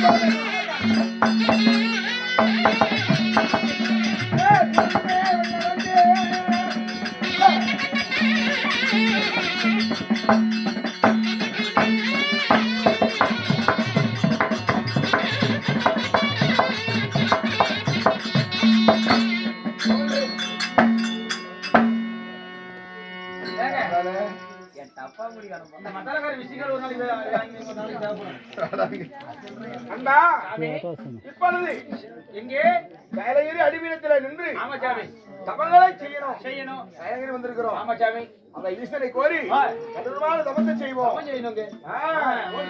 ஏங்க, என் தப்பா முடிக்கணும் இந்த மசாலாக்கார விஷயங்கள் ஒரு நாளைக்கு வே- வாங்கி ஒரு நாளைக்கு தேவைப்படும். அண்டா இப்பொழுது எங்கே கைலகிரி அடிமீனத்தில் நின்று ஆமா சாமி. தபங்களை செய்யணும். செய்யணும். வந்திருக்கிறோம். ஆமா சாமி. அந்த ஈஸ்வரை கோரி. கடுமையான தபத்தை செய்வோம். செய்யணுங்க ஆ. ஓடி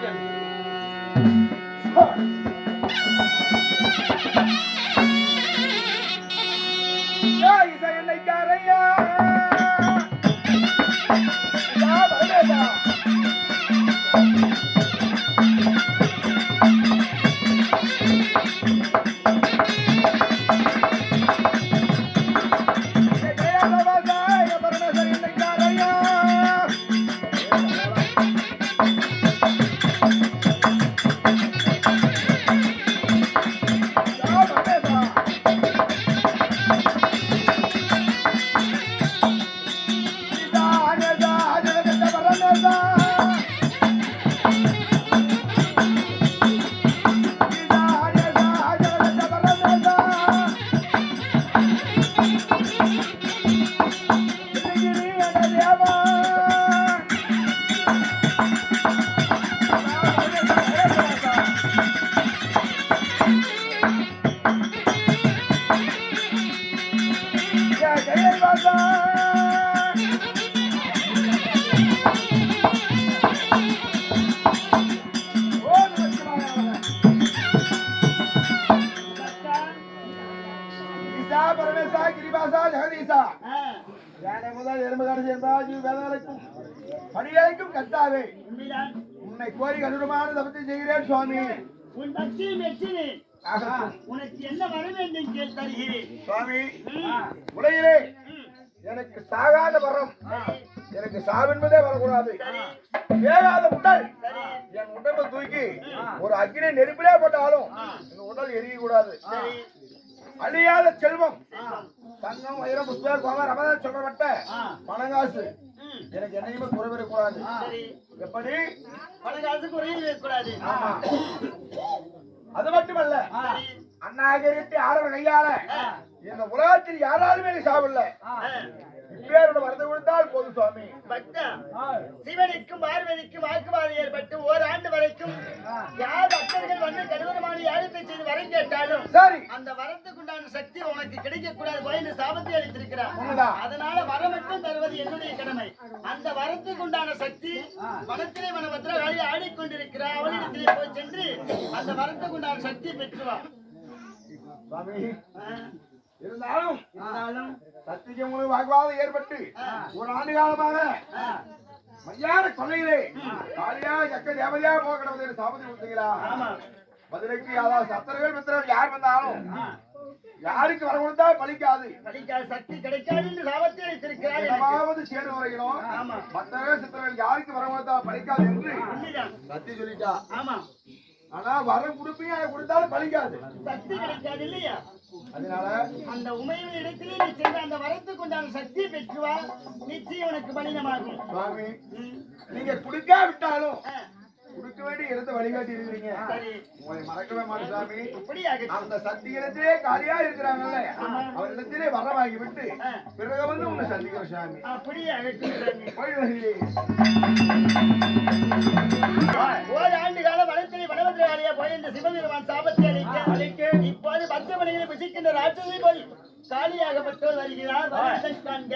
பணியலைக்கும் கத்தாவே உன்னை கோரி கடுமையான தபத்தை செய்கிறேன் சுவாமி. உன் பக்தி மெச்சினேன். உனக்கு என்ன வர வேண்டும் கேள் தருகிறேன். சுவாமி உலகிலே எனக்கு சாகாத வரம். எனக்கு சாவென்பதே வரக்கூடாது. வேகாத உடல். என் உடம்பை தூக்கி ஒரு அக்னி நெருப்பிலே போட்டாலும் இந்த உடல் எரிய கூடாது அழியாத செல்வம். தங்கம் வைரம் புஷ்ப கோம ரமத சொல்லப்பட்ட பணங்காசு. எனக்கு என்னையுமே குறைவிடக்கூடாது. எப்படி? இருக்கக்கூடாது. ஆமா. அது மட்டுமல்ல அண்ணாகிரிட்டு ஆடவர் கையால இந்த உலகத்தில் யாராலுமே சாப்பிடல. இப்பேரோட வரது கொடுத்தால் போதும் சுவாமி. பக்தா சிவனுக்கும் பார்வதிக்கும் வாக்குவாதம் ஏற்பட்டு ஓராண்டு வரைக்கும் யார் பக்தர்கள் வந்து கடுவரமான யாகத்தை செய்து வரம் கேட்டாலும் சரி. அந்த வரத்துக்குண்டான சக்தி உனக்கு கிடைக்க கூடாது போயின்னு சாபத்தை அளித்திருக்கிறார். அதனால வரம் மட்டும் தருவது என்னுடைய கடமை. அந்த வரத்துக்குண்டான சக்தி வனத்திலே வனபத்திரகாளி ஆடிக்கொண்டிருக்கிறார் அவளிடத்திலே போய் சென்று அந்த வரத்துக்குண்டான சக்தி பெற்று இருந்தாலும் ஆனாலும் சத்தியம் உங்களுக்கு வாக்குவாதம் ஏற்பட்டு ஒரு ஆண்டு காலமாக ஆ, மையான கொள்ளையிலே காலியா ஜக்க தேவதையா போக கிடவது சாபத்தை கொடுத்தீங்களா? ஆமா. பதிலுக்கு அதாவது சத்தர்கள் மித்திரர்கள் யார் வந்தாலும் யாருக்கு வர கொடுத்தா பலிக்காது. படிக்காத சக்தி கிடைக்காது என்று சாபத்தை அளித்திருக்கிறார் எனக்கு. என்னமாவது சேடு வரைக்கணும் ஆமா. மத்தவர்கள் சித்தர்கள் யாருக்கு வர கொடுத்தா பலிக்காது என்று. சத்தி சொல்லிட்டா. ஆமா. ஆனா வரம் கொடுப்பீங்க அதை கொடுத்தாலும் பலிக்காது. சக்தி கிடைக்காது இல்லையா? அதனால அந்த உமையின் இடத்திலே நீ சென்று அந்த வரத்துக்கு உண்டான சக்தியை பெற்று வா நிச்சயம் உனக்கு பலினமாகும் சுவாமி. நீங்க கொடுக்காவிட்டாலும் கொடுக்க வேண்டிய இடத்தை வழிகாட்டி இருக்கிறீங்க உங்களை மறக்கவே மாட்டேன் சாமி அப்படியாக அந்த சத்தியிடத்திலே காலியா இருக்கிறாங்கல்ல அவரிடத்திலே வர வாங்கி விட்டு. பிறகு வந்து உங்களை சந்திக்கிறோம் சாமி அப்படியே அழைக்கிறாங்க போய் வருகிறேன். ஓராண்டு கால வனத்திலே வனபத்திரகாளியா போய் இந்த சிவபெருமான் சாபத்தை ராட்சதை போல் காலியாகப்பட்டோர் வருகிறார். காண்க